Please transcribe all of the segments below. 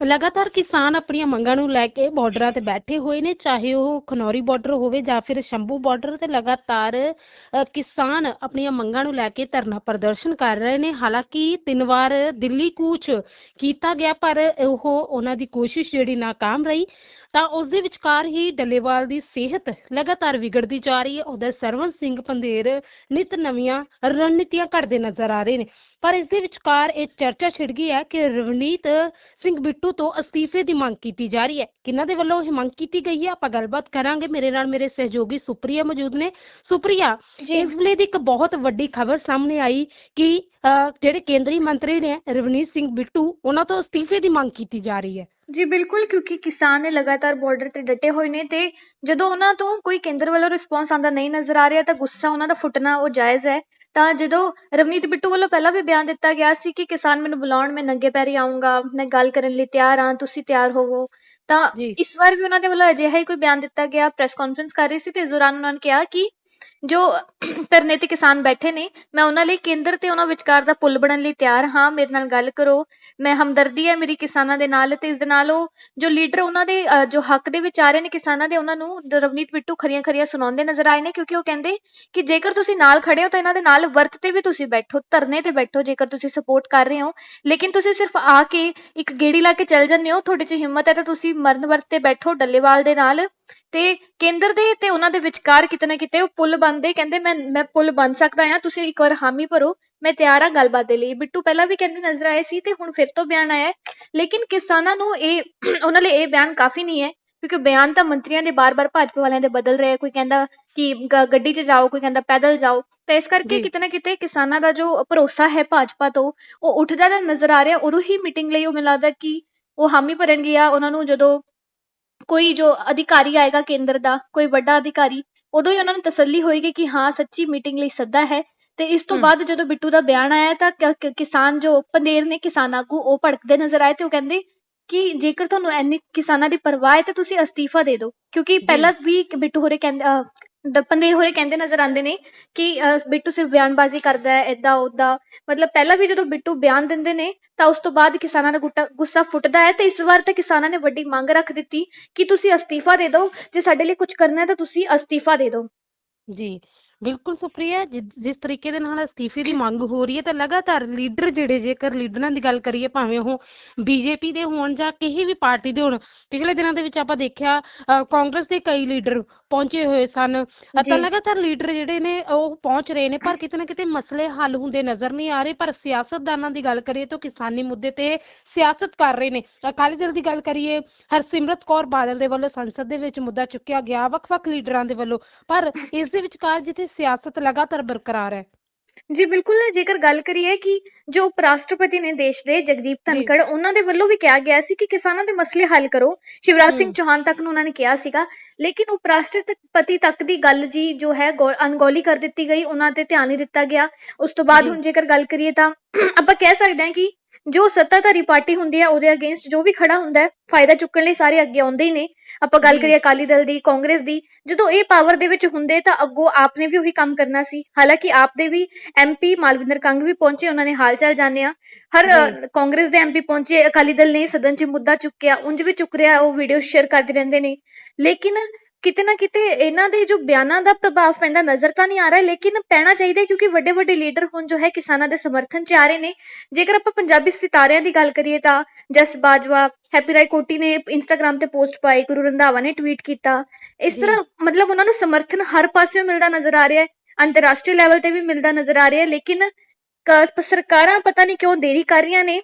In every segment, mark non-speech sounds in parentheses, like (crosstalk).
ਲਗਾਤਾਰ ਕਿਸਾਨ ਆਪਣੀਆਂ ਮੰਗਾਂ ਨੂੰ ਲੈ ਕੇ ਬਾਰਡਰਾਂ ਤੇ ਬੈਠੇ ਹੋਏ ਨੇ ਚਾਹੇ ਉਹ ਖਨੌਰੀ ਬਾਰਡਰ ਹੋਵੇ ਜਾਂ ਫਿਰ ਸ਼ੰਭੂ ਬਾਰਡਰ ਤੇ ਲਗਾਤਾਰ ਅ, ਕਿਸਾਨ ਆਪਣੀਆਂ ਮੰਗਾਂ ਨੂੰ ਲੈ ਕੇ ਧਰਨਾ ਪ੍ਰਦਰਸ਼ਨ ਕਰ ਰਹੇ ਨੇ। ਹਾਲਾਂਕਿ ਤਿੰਨ ਵਾਰ ਦਿੱਲੀ ਕੂਚ ਕੀਤਾ ਗਿਆ ਪਰ ਉਹ ਉਹਨਾਂ ਦੀ ਕੋਸ਼ਿਸ਼ ਜਿਹੜੀ ਨਾਕਾਮ ਰਹੀ ਤਾਂ ਉਸ ਦੇ ਵਿਚਕਾਰ ਹੀ ਡੱਲੇਵਾਲ ਦੀ ਸਿਹਤ ਲਗਾਤਾਰ ਵਿਗੜਦੀ ਜਾ ਰਹੀ ਹੈ। ਉਹਦਾ ਸਰਵਨ ਸਿੰਘ ਪੰਧੇਰ ਨਿਤ ਨਵੀਆਂ ਰਣਨੀਤੀਆਂ ਘੜਦੇ ਨਜ਼ਰ ਆ ਰਹੇ ਨੇ। ਪਰ ਇਸ ਦੇ ਵਿਚਕਾਰ ਇਹ ਚਰਚਾ ਛਿੜ ਗਈ ਹੈ ਕਿ ਰਵਨੀਤ ਸਿੰਘ ਬਿੱਟੂ ਤੋਂ ਅਸਤੀਫੇ ਦੀ ਮੰਗ ਕੀਤੀ ਜਾ ਰਹੀ ਹੈ। ਕਿਹਨਾਂ ਦੇ ਵੱਲੋਂ ਇਹ ਮੰਗ ਕੀਤੀ ਗਈ ਹੈ? ਆਪਾਂ ਗੱਲਬਾਤ ਕਰਾਂਗੇ। ਮੇਰੇ ਨਾਲ ਮੇਰੇ ਸਹਿਯੋਗੀ ਸੁਪਰੀਆ ਮੌਜੂਦ ਨੇ। ਸੁਪਰੀਆ ਇਸ ਵੇਲੇ ਦੀ ਇੱਕ ਬਹੁਤ ਵੱਡੀ ਖਬਰ ਸਾਹਮਣੇ ਆਈ ਕਿ ਅਹ, ਜਿਹੜੇ ਕੇਂਦਰੀ ਮੰਤਰੀ ਨੇ ਰਵਨੀਤ ਸਿੰਘ ਬਿੱਟੂ ਉਹਨਾਂ ਤੋਂ ਅਸਤੀਫੇ ਦੀ ਮੰਗ ਕੀਤੀ ਜਾ ਰਹੀ ਹੈ। ਜੀ ਬਿਲਕੁਲ ਕਿਉਂਕਿ ਕਿਸਾਨ ਨੇ ਲਗਾਤਾਰ ਬਾਰਡਰ ਤੇ ਡਟੇ ਹੋਏ ਨੇ ਤੇ ਜਦੋਂ ਉਹਨਾਂ ਤੋਂ ਕੋਈ ਕੇਂਦਰ ਵੱਲੋਂ ਰਿਸਪੌਂਸ ਆਂਦਾ ਨਹੀਂ ਨਜ਼ਰ ਆ ਰਿਹਾ ਤਾਂ ਗੁੱਸਾ ਉਹਨਾਂ ਦਾ ਫੁੱਟਣਾ ਉਹ ਜਾਇਜ਼ ਹੈ। ਤਾਂ ਜਦੋਂ ਰਵਨੀਤ ਬਿੱਟੂ ਵੱਲੋਂ ਪਹਿਲਾਂ ਵੀ ਬਿਆਨ ਦਿੱਤਾ ਗਿਆ ਸੀ ਕਿ ਕਿਸਾਨ ਮੈਨੂੰ ਬੁਲਾਉਣ, ਮੈਂ ਨੰਗੇ ਪੈਰੀ ਆਉਂਗਾ ਮੈਂ ਗੱਲ ਕਰਨ ਲਈ ਤਿਆਰ ਹਾਂ, ਤੁਸੀਂ ਤਿਆਰ ਹੋਵੋ ਤਾਂ। ਇਸ ਵਾਰ ਵੀ ਉਹਨਾਂ ਦੇ ਵੱਲੋਂ ਅਜਿਹਾ ਹੀ ਕੋਈ ਬਿਆਨ ਦਿੱਤਾ ਗਿਆ ਪ੍ਰੈਸ ਕਾਨਫਰੰਸ ਕਰ ਰਹੀ ਸੀ ਤੇ ਇਸ ਦੌਰਾਨ ਉਹਨਾਂ ਨੇ ਕਿਹਾ ਕਿ ਜੋ (clears throat) ਧਰਨੇ ਤੇ ਕਿਸਾਨ ਬੈਠੇ ਨੇ ਮੈਂ ਉਹਨਾਂ ਲਈ ਕੇਂਦਰ ਤੇ ਉਹਨਾਂ ਵਿਚਕਾਰ ਦਾ ਪੁਲ ਬਣਨ ਲਈ ਤਿਆਰ ਹਾਂ ਮੇਰੇ ਨਾਲ ਗੱਲ ਕਰੋ ਮੈਂ ਹਮਦਰਦੀ ਹੈ ਮੇਰੀ ਕਿਸਾਨਾਂ ਦੇ ਨਾਲ ਤੇ ਇਸ ਦੇ ਨਾਲ ਉਹ ਜੋ ਲੀਡਰ ਉਹਨਾਂ ਦੇ ਜੋ ਹੱਕ ਦੇ ਵਿੱਚ ਆ ਰਹੇ ਨੇ ਕਿਸਾਨਾਂ ਦੇ ਉਹਨਾਂ ਨੂੰ ਰਵਨੀਤ ਬਿੱਟੂ ਖਰੀਆਂ ਖਰੀਆਂ ਸੁਣਾਉਂਦੇ ਨਜ਼ਰ ਆਏ ਨੇ ਕਿਉਂਕਿ ਉਹ ਕਹਿੰਦੇ ਕਿ ਜੇਕਰ ਤੁਸੀਂ ਨਾਲ ਖੜੇ ਹੋ ਤਾਂ ਇਹਨਾਂ ਦੇ ਨਾਲ ਵਰਤ ਤੇ ਵੀ ਤੁਸੀਂ ਬੈਠੋ ਧਰਨੇ ਤੇ ਬੈਠੋ ਜੇਕਰ ਤੁਸੀਂ ਸਪੋਰਟ ਕਰ ਰਹੇ ਹੋ ਲੇਕਿਨ ਤੁਸੀਂ ਸਿਰਫ ਆ ਕੇ ਇੱਕ ਗੇੜੀ ਲਾ ਕੇ ਚੱਲ ਜਾਂਦੇ ਹੋ ਤੁਹਾਡੇ 'ਚ ਹਿੰਮਤ ਹੈ ਤਾਂ ਤੁਸੀਂ ਮਰਨ ਵਰਤ ਬੈਠੋ ਡੱਲੇਵਾਲ ਦੇ ਨਾਲ ਤੇ ਕੇਂਦਰ ਦੇ ਤੇ ਉਹਨਾਂ ਦੇ ਵਿਚਕਾਰ ਕਿਤੇ ਨਾ ਕਿਤੇ ਉਹ ਪੁਲ ਬਣਦੇ ਕਹਿੰਦੇ ਮੈਂ ਮੈਂ ਪੁਲ ਬਣ ਸਕਦਾ ਹਾਂ ਤੁਸੀਂ ਇੱਕ ਵਾਰ ਹਾਮੀ ਭਰੋ ਮੈਂ ਤਿਆਰ ਹਾਂ ਗੱਲਬਾਤ ਦੇ ਲਈ ਬਿੱਟੂ ਪਹਿਲਾਂ ਵੀ ਕਹਿੰਦੇ ਨਜ਼ਰ ਆਏ ਸੀ ਤੇ ਹੁਣ ਫਿਰ ਤੋਂ ਬਿਆਨ ਆਇਆ ਲੇਕਿਨ ਕਿਸਾਨਾਂ ਨੂੰ ਇਹ ਉਹਨਾਂ ਲਈ ਇਹ ਬਿਆਨ ਕਾਫੀ ਨਹੀਂ ਹੈ ਕਿਉਂਕਿ ਬਿਆਨ ਤਾਂ ਮੰਤਰੀਆਂ ਦੇ ਬਾਰ-ਬਾਰ ਭਾਜਪਾ ਵਾਲਿਆਂ ਦੇ ਬਦਲ ਰਹੇ। ਕੋਈ ਕਹਿੰਦਾ ਕਿ ਗੱਡੀ 'ਚ ਜਾਓ ਕੋਈ ਕਹਿੰਦਾ ਪੈਦਲ ਜਾਓ ਤਾਂ ਇਸ ਕਰਕੇ। ਕਿਤੇ ਨਾ ਕਿਤੇ ਕਿਸਾਨਾਂ ਦਾ ਜੋ ਭਰੋਸਾ ਹੈ ਭਾਜਪਾ ਤੋਂ ਉਹ ਉੱਠਦਾ ਨਜ਼ਰ ਆ ਰਿਹਾ ਉਦੋਂ ਹੀ ਮੀਟਿੰਗ ਲਈ ਉਹ ਮੈਨੂੰ ਲੱਗਦਾ ਕਿ ਉਹ ਹਾਮੀ ਭਰਨਗੇ ਆ ਉਹਨਾਂ ਨੂੰ ਜਦੋਂ ਕੋਈ ਜੋ ਅਧਿਕਾਰੀ ਆਏਗਾ ਕੇਂਦਰ ਦਾ ਕੋਈ ਵੱਡਾ ਅਧਿਕਾਰੀ ਉਦੋਂ ਹੀ ਉਹਨਾਂ ਨੂੰ ਤਸੱਲੀ ਹੋਏਗੀ ਕਿ ਹਾਂ ਸੱਚੀ ਮੀਟਿੰਗ ਲਈ ਸੱਦਾ ਹੈ। ਤੇ ਇਸ ਤੋਂ। ਬਾਅਦ ਜਦੋਂ ਬਿੱਟੂ ਦਾ ਬਿਆਨ ਆਇਆ ਤਾਂ ਕਿਸਾਨ ਜੋ ਪੰਦੇਰ ਨੇ ਕਿਸਾਨ ਆਗੂ ਉਹ ਭੜਕਦੇ ਨਜ਼ਰ ਆਏ ਤੇ ਉਹ ਕਹਿੰਦੇ ਕਿ ਜੇਕਰ ਤੁਹਾਨੂੰ ਐਨੀ ਕਿਸਾਨਾਂ ਦੀ ਪਰਵਾਹ ਹੈ ਤਾਂ ਤੁਸੀਂ ਅਸਤੀਫਾ ਦੇ ਦਿਓ। ਕਿਉਂਕਿ ਪਹਿਲਾਂ ਵੀ ਬਿੱਟੂ ਹੋਰੇ ਕਹਿੰਦੇ ਅਹ, ਹੋਰੇ ਕਹਿੰਦੇ ਨਜ਼ਰ ਆਉਂਦੇ ਨੇ ਕਿ ਅਹ, ਬਿੱਟੂ ਸਿਰਫ ਬਿਆਨਬਾਜ਼ੀ ਕਰਦਾ ਹੈ ਏਦਾਂ ਓਦਾਂ। ਮਤਲਬ ਪਹਿਲਾਂ ਵੀ ਜਦੋਂ ਬਿੱਟੂ ਬਿਆਨ ਦਿੰਦੇ ਨੇ ਤਾਂ ਉਸ ਤੋਂ ਬਾਅਦ ਕਿਸਾਨਾਂ ਦਾ ਗੁੱਟਾ ਗੁੱਸਾ ਫੁੱਟਦਾ ਹੈ ਤੇ ਇਸ ਵਾਰ ਤਾਂ ਕਿਸਾਨਾਂ ਨੇ ਵੱਡੀ ਮੰਗ ਰੱਖ ਦਿੱਤੀ ਕਿ ਤੁਸੀਂ ਅਸਤੀਫਾ ਦੇ ਦਿਓ। ਜੇ ਸਾਡੇ ਲਈ ਕੁਝ ਕਰਨਾ ਹੈ ਤਾਂ ਤੁਸੀਂ ਅਸਤੀਫਾ ਦੇ ਦਿਓ। ਜੀ। ਬਿਲਕੁਲ ਸੁਪਰੀਆ ਜਿਸ ਤਰੀਕੇ ਦੇ ਨਾਲ ਅਸਤੀਫੇ ਦੀ ਮੰਗ ਹੋ ਰਹੀ ਹੈ ਤਾਂ ਲਗਾਤਾਰ ਲੀਡਰ ਜਿਹੜੇ ਜੇਕਰ ਲੀਡਰਾਂ ਦੀ ਗੱਲ ਕਰੀਏ ਭਾਵੇਂ ਉਹ ਬੀਜੇਪੀ ਦੇ ਹੋਣ ਜਾਂ ਕਿਸੇ ਵੀ ਪਾਰਟੀ ਦੇ ਹੋਣ ਪਿਛਲੇ ਦਿਨਾਂ ਦੇ ਵਿੱਚ ਆਪਾਂ ਦੇਖਿਆ ਕਾਂਗਰਸ ਦੇ ਕਈ ਲੀਡਰ ਪਹੁੰਚੇ ਹੋਏ ਸਨ। ਤਾਂ ਲਗਾਤਾਰ ਲੀਡਰ ਜਿਹੜੇ ਨੇ ਉਹ ਪਹੁੰਚ ਰਹੇ ਨੇ ਪਰ ਕਿਤੇ ਨਾ ਕਿਤੇ ਮਸਲੇ ਹੱਲ ਹੁੰਦੇ ਨਜ਼ਰ ਨਹੀਂ ਆ ਰਹੇ। ਪਰ ਸਿਆਸਤਦਾਨਾਂ ਦੀ ਗੱਲ ਕਰੀਏ ਤਾਂ ਕਿਸਾਨੀ ਮੁੱਦੇ ਤੇ ਸਿਆਸਤ ਕਰ ਰਹੇ ਨੇ। ਅਕਾਲੀ ਦਲ ਦੀ ਗੱਲ ਕਰੀਏ ਹਰਸਿਮਰਤ ਕੌਰ ਬਾਦਲ ਦੇ ਵੱਲੋਂ ਸੰਸਦ ਦੇ ਵਿੱਚ ਮੁੱਦਾ ਚੁੱਕਿਆ ਗਿਆ ਵੱਖ-ਵੱਖ ਲੀਡਰਾਂ ਦੇ ਵੱਲੋਂ। ਪਰ ਇਸ ਦੇ ਵਿਚਕਾਰ ਜਿੱਥੇ ਸਿਆਸਤ ਲਗਾਤਾਰ ਬਰਕਰਾਰ ਹੈ ਜੀ ਬਿਲਕੁਲ ਜੇਕਰ ਗੱਲ ਕਰੀਏ ਕਿ ਜੋ ਉਪ ਰਾਸ਼ਟਰਪਤੀ ਨੇ ਦੇਸ਼ ਦੇ ਜਗਦੀਪ। ਧਨਖੜ ਉਹਨਾਂ ਦੇ ਵੱਲੋਂ ਵੀ ਕਿਹਾ ਗਿਆ ਸੀ ਕਿ ਕਿਸਾਨਾਂ ਦੇ ਮਸਲੇ ਹੱਲ ਕਰੋ ਸ਼ਿਵਰਾਜ ਸਿੰਘ। ਚੌਹਾਨ ਤੱਕ ਨੂੰ ਉਹਨਾਂ ਨੇ ਕਿਹਾ ਸੀਗਾ ਲੇਕਿਨ ਉਪ ਰਾਸ਼ਟਰਪਤੀ ਤੱਕ ਦੀ ਗੱਲ ਜੀ ਜੋ ਹੈ ਅਣਗੌਲੀ ਕਰ ਦਿੱਤੀ ਗਈ ਉਹਨਾਂ ਤੇ ਧਿਆਨ ਨਹੀਂ ਦਿੱਤਾ ਗਿਆ ਉਸ ਤੋਂ ਬਾਅਦ। ਹੁਣ ਜੇਕਰ ਗੱਲ ਕਰੀਏ ਤਾਂ ਆਪਾਂ ਕਹਿ ਸਕਦੇ ਹਾਂ ਕਿ ਜੋ ਸੱਤਾਧਾਰੀ ਪਾਰਟੀ ਹੁੰਦੀ ਹੈ ਉਹਦੇ ਅਗੇਂਸਟ ਜੋ ਵੀ ਖੜਾ ਹੁੰਦਾ ਹੈ ਫਾਇਦਾ ਚੁੱਕਣ ਲਈ ਸਾਰੇ ਅੱਗੇ ਆਉਂਦੇ ਹੀ ਨੇ ਆਪਾਂ ਗੱਲ। ਕਰੀਏ ਅਕਾਲੀ ਦਲ ਦੀ ਕਾਂਗਰਸ ਦੀ ਜਦੋਂ ਇਹ ਪਾਵਰ ਦੇ ਵਿੱਚ ਹੁੰਦੇ ਤਾਂ ਅੱਗੋਂ ਆਪ ਨੇ ਵੀ ਉਹੀ ਕੰਮ ਕਰਨਾ ਸੀ ਹਾਲਾਂਕਿ ਆਪ ਦੇ ਵੀ ਐਮਪੀ ਮਾਲਵਿੰਦਰ ਕੰਗ ਵੀ ਪਹੁੰਚੇ ਉਹਨਾਂ ਨੇ ਹਾਲ ਚਾਲ ਜਾਣਿਆ ਹਰ। ਕਾਂਗਰਸ ਦੇ ਐਮਪੀ ਪਹੁੰਚੇ ਅਕਾਲੀ ਦਲ ਨੇ ਸਦਨ 'ਚ ਮੁੱਦਾ ਚੁੱਕਿਆ ਉਂਝ ਵੀ ਚੁੱਕ ਰਿਹਾ ਉਹ ਵੀਡੀਓ ਸ਼ੇਅਰ ਕਰਦੇ ਰਹਿੰਦੇ ਨੇ ਲੇਕਿਨ ਕਿਤੇ ਨਾ ਕਿਤੇ ਇਹਨਾਂ ਦੇ ਜੋ ਬਿਆਨਾਂ ਦਾ ਪ੍ਰਭਾਵ ਪੈਂਦਾ ਨਜ਼ਰ ਤਾਂ ਨਹੀਂ ਆ ਰਿਹਾ ਲੇਕਿਨ ਪੈਣਾ ਚਾਹੀਦਾ ਕਿਉਂਕਿ ਵੱਡੇ ਵੱਡੇ ਲੀਡਰ ਹੁਣ ਜੋ ਹੈ ਕਿਸਾਨਾਂ ਦੇ ਸਮਰਥਨ 'ਚ ਆ ਰਹੇ ਨੇ। ਜੇਕਰ ਆਪਾਂ ਪੰਜਾਬੀ ਸਿਤਾਰਿਆਂ ਦੀ ਗੱਲ ਕਰੀਏ ਤਾਂ ਜਸ ਬਾਜਵਾ ਹੈਪੀ ਰਾਏ ਕੋਟੀ ਨੇ ਇੰਸਟਾਗ੍ਰam ਤੇ ਪੋਸਟ ਪਾਈ ਗੁਰੂ ਰੰਧਾਵਾ ਨੇ ਟਵੀਟ ਕੀਤਾ। ਇਸ। ਤਰ੍ਹਾਂ ਮਤਲਬ ਉਹਨਾਂ ਨੂੰ ਸਮਰਥਨ ਹਰ ਪਾਸਿਓਂ ਮਿਲਦਾ ਨਜ਼ਰ ਆ ਰਿਹਾ ਹੈ ਅੰਤਰਰਾਸ਼ਟਰੀ ਲੈਵਲ ਤੇ ਵੀ ਮਿਲਦਾ ਨਜ਼ਰ ਆ ਰਿਹਾ ਹੈ ਲੇਕਿਨ ਸਰਕਾਰਾਂ ਪਤਾ ਨਹੀਂ ਕਿਉਂ ਦੇਰੀ ਕਰ ਰਹੀਆਂ ਨੇ।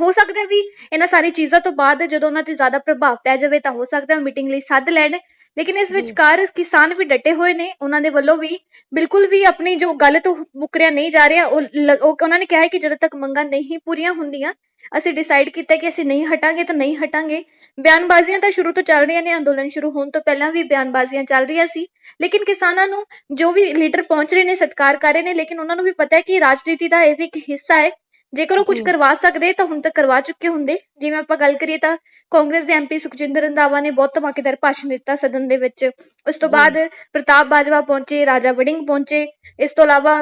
ਹੋ ਸਕਦਾ ਵੀ ਇਹਨਾਂ ਸਾਰੀ ਚੀਜ਼ਾਂ ਤੋਂ ਬਾਅਦ ਜਦੋਂ ਉਹਨਾਂ ਤੇ ਜ਼ਿਆਦਾ ਪ੍ਰਭਾਵ ਪੈ ਜਾਵੇ ਤਾਂ ਹੋ ਸਕਦਾ ਮੀਟਿੰਗ ਲਈ ਸੱਦ ਲੈਣ। ਲੇਕਿਨ ਇਸ। ਵਿਚਕਾਰ ਕਿਸਾਨ ਵੀ ਡਟੇ ਹੋਏ ਨੇ ਉਹਨਾਂ ਦੇ ਵੱਲੋਂ ਵੀ। ਬਿਲਕੁਲ ਵੀ ਆਪਣੀ ਜੋ ਗੱਲ ਤੋਂ ਮੁਕਰਿਆ ਨਹੀਂ ਜਾ ਰਿਹਾ ਉਹ ਲ- ਉਹ ਉਹਨਾਂ ਨੇ ਕਿਹਾ ਹੈ ਕਿ ਜਦੋਂ ਤੱਕ ਮੰਗਾਂ ਨਹੀਂ ਪੂਰੀਆਂ ਹੁੰਦੀਆਂ ਅਸੀਂ ਡਿਸਾਈਡ ਕੀਤਾ ਕਿ ਅਸੀਂ ਨਹੀਂ ਹਟਾਂਗੇ ਤਾਂ ਨਹੀਂ ਹਟਾਂਗੇ। ਬਿਆਨਬਾਜ਼ੀਆਂ ਤਾਂ ਸ਼ੁਰੂ ਤੋਂ ਚੱਲ ਰਹੀਆਂ ਨੇ ਅੰਦੋਲਨ ਸ਼ੁਰੂ ਹੋਣ ਤੋਂ ਪਹਿਲਾਂ ਵੀ ਬਿਆਨਬਾਜ਼ੀਆਂ ਚੱਲ ਰਹੀਆਂ ਸੀ। ਲੇਕਿਨ ਕਿਸਾਨਾਂ ਨੂੰ ਜੋ ਵੀ ਲੀਡਰ ਪਹੁੰਚ ਰਹੇ ਨੇ ਸਤਿਕਾਰ ਕਰ ਰਹੇ ਨੇ ਲੇਕਿਨ ਉਹਨਾਂ ਨੂੰ ਵੀ ਪਤਾ ਹੈ ਕਿ ਰਾਜਨੀਤੀ ਦਾ ਇਹ ਵੀ ਇੱਕ ਹਿੱਸਾ ਹੈ ਜੇਕਰ ਉਹ ਕੁਝ। ਕਰਵਾ ਸਕਦੇ ਤਾਂ ਹੁਣ ਤੱਕ ਕਰਵਾ ਚੁੱਕੇ ਹੁੰਦੇ। ਜਿਵੇਂ ਆਪਾਂ ਗੱਲ ਕਰੀਏ ਤਾਂ ਕਾਂਗਰਸ ਦੇ ਐਮਪੀ ਸੁਖਜਿੰਦਰ ਰੰਧਾਵਾ ਨੇ ਬਹੁਤ ਧਮਾਕੇਦਾਰ ਭਾਸ਼ਣ ਦਿੱਤਾ ਸਦਨ ਦੇ ਵਿੱਚ। ਉਸ ਤੋਂ। ਬਾਅਦ ਪ੍ਰਤਾਪ ਬਾਜਵਾ ਪਹੁੰਚੇ ਰਾਜਾ ਵੜਿੰਗ ਪਹੁੰਚੇ। ਇਸ ਤੋਂ ਇਲਾਵਾ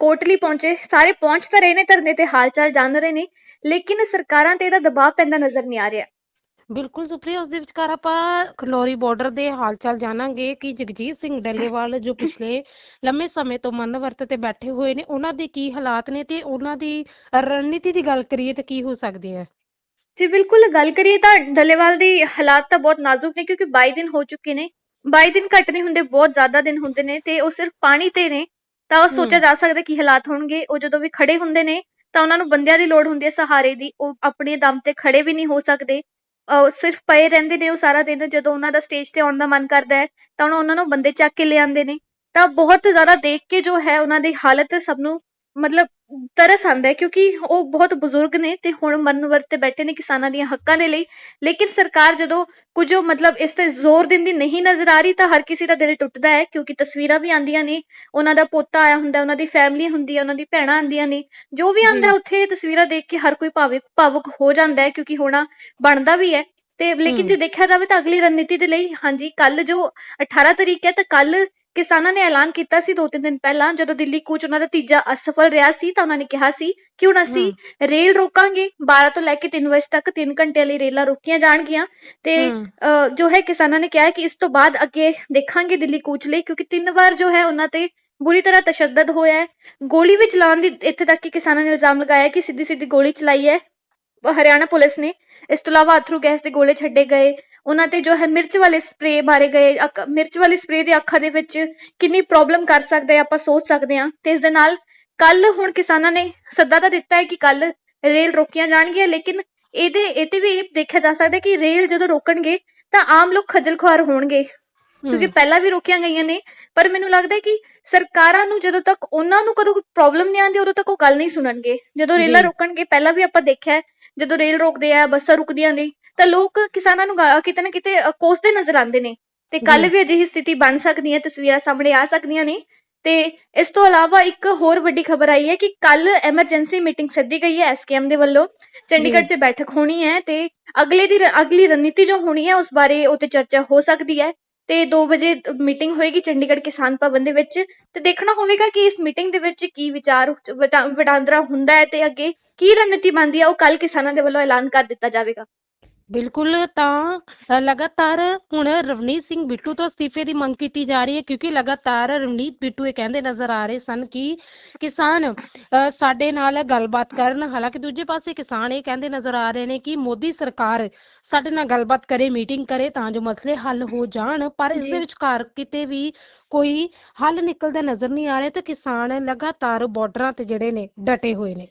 ਕੋਟਲੀ ਪਹੁੰਚੇ। ਸਾਰੇ ਪਹੁੰਚ ਤਾਂ ਰਹੇ ਨੇ ਧਰਨੇ ਤੇ ਹਾਲ-ਚਾਲ ਜਾਣ ਰਹੇ ਨੇ। ਲੇਕਿਨ ਸਰਕਾਰਾਂ ਤੇ ਇਹਦਾ ਦਬਾਅ ਪੈਂਦਾ ਨਜ਼ਰ ਨਹੀਂ ਆ ਰਿਹਾ। ਬਿਲਕੁਲ ਸੁਪਰੀਆ ਉਸ ਦੇ ਵਿਚਕਾਰ ਆਪਾਂ ਖਨੌਰੀ ਬਾਰਡਰ ਦੇ ਹਾਲਚਾਲ ਜਾਣਾਂਗੇ ਕਿ ਜਗਜੀਤ ਸਿੰਘ ਡੱਲੇਵਾਲ ਜੋ ਪਿਛਲੇ ਲੰਮੇ ਸਮੇਂ ਤੋਂ ਮਰਨ ਵਰਤ ਤੇ ਬੈਠੇ ਹੋਏ ਨੇ ਉਹਨਾਂ ਦੇ ਕੀ ਹਾਲਾਤ ਨੇ ਤੇ ਉਹਨਾਂ ਦੀ ਰਣਨੀਤੀ ਦੀ ਗੱਲ ਕਰੀਏ ਤਾਂ ਕੀ ਹੋ ਸਕਦੇ ਆ ਜੀ ਬਿਲਕੁਲ ਗੱਲ ਕਰੀਏ ਤਾਂ ਡੱਲੇਵਾਲ ਦੀ ਹਾਲਾਤ ਤਾਂ ਬਹੁਤ ਨਾਜ਼ੁਕ ਨੇ ਕਿਉਂਕਿ 22 ਦਿਨ ਹੋ ਚੁੱਕੇ ਨੇ। 22 ਦਿਨ ਘੱਟ ਨਹੀਂ ਹੁੰਦੇ ਬਹੁਤ ਜ਼ਿਆਦਾ ਦਿਨ ਹੁੰਦੇ ਨੇ ਤੇ ਉਹ ਸਿਰਫ ਪਾਣੀ ਤੇ ਨੇ। ਤਾਂ ਉਹ ਸੋਚਿਆ। ਜਾ ਸਕਦਾ ਕੀ ਹਾਲਾਤ ਹੋਣਗੇ ਉਹ ਜਦੋਂ ਵੀ ਖੜੇ ਹੁੰਦੇ ਨੇ ਤਾਂ ਉਹਨਾਂ ਨੂੰ ਬੰਦਿਆਂ ਦੀ ਲੋੜ ਹੁੰਦੀ ਹੈ ਸਹਾਰੇ ਦੀ। ਉਹ ਆਪਣੇ ਦਮ ਤੇ ਖੜੇ ਵੀ ਨਹੀਂ ਹੋ ਸਕਦੇ। ਸਿਰਫ ਪਏ ਰਹਿੰਦੇ ਨੇ ਉਹ ਸਾਰਾ ਦਿਨ, ਜਦੋਂ ਉਹਨਾਂ ਦਾ ਸਟੇਜ ਤੇ ਆਉਣ ਦਾ ਮਨ ਕਰਦਾ ਹੈ, ਤਾਂ ਉਹਨਾਂ- ਉਹਨਾਂ ਨੂੰ ਬੰਦੇ ਚੱਕ ਕੇ ਲਿਆਉਂਦੇ ਨੇ। ਤਾਂ ਬਹੁਤ ਜ਼ਿਆਦਾ ਦੇਖ ਕੇ ਜੋ ਹੈ, ਉਹਨਾਂ ਦੀ ਹਾਲਤ ਸਭ ਨੂੰ ਮਤਲਬ ਤਰਸ ਆਉਂਦਾ ਹੈ ਕਿਉਂਕਿ ਉਹ ਬਹੁਤ ਬਜ਼ੁਰਗ ਨੇ ਤੇ ਹੁਣ ਮਰਨ ਵਰਤ ਬੈਠੇ ਨੇ ਕਿਸਾਨਾਂ ਦੀਆਂ ਹੱਕਾਂ ਦੇ ਲਈ ਲੇਕਿਨ ਸਰਕਾਰ ਜਦੋਂ ਕੁਝ ਮਤਲਬ ਇਸ ਤੇ ਜ਼ੋਰ ਦਿੰਦੀ ਨਹੀਂ ਨਜ਼ਰ ਆ ਰਹੀ ਤਾਂ ਹਰ ਕਿਸੇ ਦਾ ਦਿਲ ਟੁੱਟਦਾ ਹੈ ਕਿਉਂਕਿ ਤਸਵੀਰਾਂ ਵੀ ਆਉਂਦੀਆਂ ਨੇ ਉਹਨਾਂ ਦਾ ਪੋਤਾ ਆਇਆ ਹੁੰਦਾ ਉਹਨਾਂ ਦੀ ਫੈਮਿਲੀ ਹੁੰਦੀ ਹੈ ਉਹਨਾਂ ਦੀ ਭੈਣਾਂ ਆਉਂਦੀਆਂ ਨੇ ਜੋ ਵੀ ਆਉਂਦਾ। ਉੱਥੇ ਤਸਵੀਰਾਂ ਦੇਖ ਕੇ ਹਰ ਕੋਈ ਭਾਵੁਕ ਭਾਵੁਕ ਹੋ ਜਾਂਦਾ ਹੈ ਕਿਉਂਕਿ ਹੋਣਾ ਬਣਦਾ ਵੀ ਹੈ ਤੇ ਲੇਕਿਨ। ਜੇ ਦੇਖਿਆ ਜਾਵੇ ਤਾਂ ਅਗਲੀ ਰਣਨੀਤੀ ਦੇ ਲਈ ਹਾਂਜੀ ਕੱਲ ਜੋ 18 ਤਰੀਕ ਹੈ ਤਾਂ ਕੱਲ ਕਿਸਾਨਾਂ ਨੇ ਐਲਾਨ ਕੀਤਾ ਸੀ ਦੋ ਤਿੰਨ ਦਿਨ ਪਹਿਲਾਂ ਜਦੋਂ ਦਿੱਲੀ ਕੂਚ ਉਹਨਾਂ ਦਾ ਤੀਜਾ ਅਸਫਲ ਰਿਹਾ ਸੀ ਤਾਂ ਉਹਨਾਂ ਨੇ ਕਿਹਾ ਸੀ ਕਿ ਹੁਣ ਅਸੀਂ ਰੇਲ ਰੋਕਾਂਗੇ। 12 ਤੋਂ ਲੈ ਕੇ 3 ਵਜੇ ਤੱਕ 3 ਘੰਟਿਆਂ ਲਈ ਰੇਲਾਂ ਰੋਕੀਆਂ ਜਾਣਗੀਆਂ। ਤੇ ਜੋ ਹੈ ਕਿਸਾਨਾਂ ਨੇ ਕਿਹਾ ਕਿ ਇਸ ਤੋਂ ਬਾਅਦ ਅੱਗੇ ਦੇਖਾਂਗੇ ਦਿੱਲੀ ਕੂਚ ਲਈ ਕਿਉਂਕਿ ਤਿੰਨ ਵਾਰ ਜੋ ਹੈ ਉਹਨਾਂ ਤੇ ਬੁਰੀ ਤਰ੍ਹਾਂ ਤਸ਼ੱਦਦ ਹੋਇਆ ਹੈ। ਗੋਲੀ ਵੀ ਚਲਾਉਣ ਦੀ ਇੱਥੇ ਤੱਕ ਕਿ ਕਿਸਾਨਾਂ ਨੇ ਇਲਜ਼ਾਮ ਲਗਾਇਆ ਕਿ ਸਿੱਧੀ ਸਿੱਧੀ ਗੋਲੀ ਚਲਾਈ ਹੈ। ਹਰਿਆਣਾ ਪੁਲਿਸ ਨੇ ਇਸ ਤੋਂ ਇਲਾਵਾ ਅਥਰੂ ਗੈਸ ਦੇ ਗੋਲੇ ਛੱਡੇ ਗਏ। ਉਹਨਾਂ ਤੇ ਜੋ ਹੈ ਮਿਰਚ ਵਾਲੇ ਸਪਰੇ ਬਾਰੇ ਗਏ, ਅੱਖ- ਮਿਰਚ ਵਾਲੀ ਸਪਰੇ ਦੇ ਅੱਖਾਂ ਦੇ ਵਿੱਚ ਕਿੰਨੀ ਪ੍ਰੋਬਲਮ ਕਰ ਸਕਦਾ ਹੈ ਆਪਾਂ ਸੋਚ ਸਕਦੇ ਹਾਂ ਤੇ ਇਸ ਦੇ ਨਾਲ ਕੱਲ ਹੁਣ ਕਿਸਾਨਾਂ ਨੇ ਸੱਦਾ ਤਾਂ ਦਿੱਤਾ ਹੈ ਕਿ ਕੱਲ ਰੇਲ ਰੋਕੀਆਂ ਜਾਣਗੀਆਂ, ਲੇਕਿਨ ਇਹਦੇ, ਇਹ ਤੇ ਵੀ ਇਹ ਦੇਖਿਆ ਜਾ ਸਕਦਾ ਕਿ ਰੇਲ ਜਦੋਂ ਰੋਕਣਗੇ ਤਾਂ ਆਮ ਲੋਕ ਖੱਜਲ ਖੁਆਰ ਹੋਣਗੇ। ਕਿਉਂਕਿ। ਪਹਿਲਾਂ ਵੀ ਰੋਕੀਆਂ ਗਈਆਂ ਨੇ ਪਰ ਮੈਨੂੰ ਲੱਗਦਾ ਹੈ ਕਿ ਸਰਕਾਰਾਂ ਨੂੰ ਜਦੋਂ ਤੱਕ ਉਹਨਾਂ ਨੂੰ ਕਦੋਂ ਪ੍ਰੋਬਲਮ ਨਹੀਂ ਆਉਂਦੀ ਉਦੋਂ ਤੱਕ ਉਹ ਗੱਲ ਨਹੀਂ ਸੁਣਨਗੇ ਜਦੋਂ ਰੇਲਾਂ। ਰੋਕਣਗੇ ਪਹਿਲਾਂ ਵੀ ਆਪਾਂ ਦੇਖਿਆ ਜਦੋਂ ਰੇਲ ਰੋਕਦੇ ਆ ਬੱਸਾਂ ਰੁਕਦੀਆਂ ਨੇ ਤਾਂ ਲੋਕ ਕਿਸਾਨਾਂ ਨੂੰ ਕਿਤੇ ਨਾ ਕਿਤੇ ਕੋਸਦੇ ਨਜ਼ਰ ਆਉਂਦੇ ਨੇ ਤੇ ਕੱਲ। ਵੀ ਅਜਿਹੀ ਸਥਿਤੀ ਬਣ ਸਕਦੀ ਹੈ ਤਸਵੀਰਾਂ ਸਾਹਮਣੇ ਆ ਸਕਦੀਆਂ ਨੇ ਤੇ ਇਸ ਤੋਂ ਇਲਾਵਾ ਇੱਕ ਹੋਰ ਵੱਡੀ ਖਬਰ ਆਈ ਹੈ ਕਿ ਕੱਲ ਐਮਰਜੈਂਸੀ ਮੀਟਿੰਗ ਸੱਦੀ ਗਈ ਹੈ ਐਸਕੇਐਮ ਦੇ ਵੱਲੋਂ ਚੰਡੀਗੜ੍ਹ 'ਚ ਬੈਠਕ ਹੋਣੀ ਹੈ ਤੇ ਅਗਲੇ ਦੀ ਅਗਲੀ ਰਣਨੀਤੀ ਜੋ ਹੋਣੀ ਹੈ ਉਸ ਬਾਰੇ ਉਤੇ ਚਰਚਾ ਹੋ ਸਕਦੀ ਹੈ ਤੇ 2 ਵਜੇ ਮੀਟਿੰਗ ਹੋਏਗੀ ਚੰਡੀਗੜ੍ਹ ਕਿਸਾਨ ਭਵਨ ਦੇ ਵਿੱਚ। ਤੇ ਦੇਖਣਾ ਹੋਵੇਗਾ ਕਿ ਇਸ ਮੀਟਿੰਗ ਦੇ ਵਿੱਚ ਕੀ ਵਿਚਾਰ ਵਟਾ- ਵਟਾਂਦਰਾ ਹੁੰਦਾ ਹੈ ਤੇ ਅੱਗੇ ਕੀ ਰਣਨੀਤੀ ਬਣਦੀ ਹੈ ਉਹ ਕੱਲ ਕਿਸਾਨਾਂ ਦੇ ਵੱਲੋਂ ਐਲਾਨ ਕਰ ਦਿੱਤਾ ਜਾਵੇਗਾ। ਬਿਲਕੁਲ ਤਾਂ ਲਗਾਤਾਰ ਹੁਣ ਰਵਨੀਤ ਸਿੰਘ ਬਿੱਟੂ ਤੋਂ ਅਸਤੀਫੇ ਦੀ ਮੰਗ ਕੀਤੀ ਜਾ ਰਹੀ ਹੈ ਕਿਉਂਕਿ ਲਗਾਤਾਰ ਰਵਨੀਤ ਬਿੱਟੂ ਇਹ ਕਹਿੰਦੇ ਨਜ਼ਰ ਆ ਰਹੇ ਸਨ ਕਿ ਕਿਸਾਨ ਸਾਡੇ ਨਾਲ ਗੱਲਬਾਤ ਕਰਨ ਹਾਲਾਂਕਿ ਦੂਜੇ ਪਾਸੇ ਕਿਸਾਨ ਇਹ ਕਹਿੰਦੇ ਨਜ਼ਰ ਆ ਰਹੇ ਨੇ ਕਿ ਮੋਦੀ ਸਰਕਾਰ ਸਾਡੇ ਨਾਲ ਗੱਲਬਾਤ ਕਰੇ ਮੀਟਿੰਗ ਕਰੇ ਤਾਂ ਜੋ ਮਸਲੇ ਹੱਲ ਹੋ ਜਾਣ ਪਰ ਇਸ। ਦੇ ਵਿਚਕਾਰ ਕਿਤੇ ਵੀ ਕੋਈ ਹੱਲ ਨਿਕਲਦਾ ਨਜ਼ਰ ਨਹੀਂ ਆ ਰਿਹਾ ਤੇ ਕਿਸਾਨ ਲਗਾਤਾਰ ਬਾਰਡਰਾਂ ਤੇ ਜਿਹੜੇ ਨੇ ਡਟੇ ਹੋਏ ਨੇ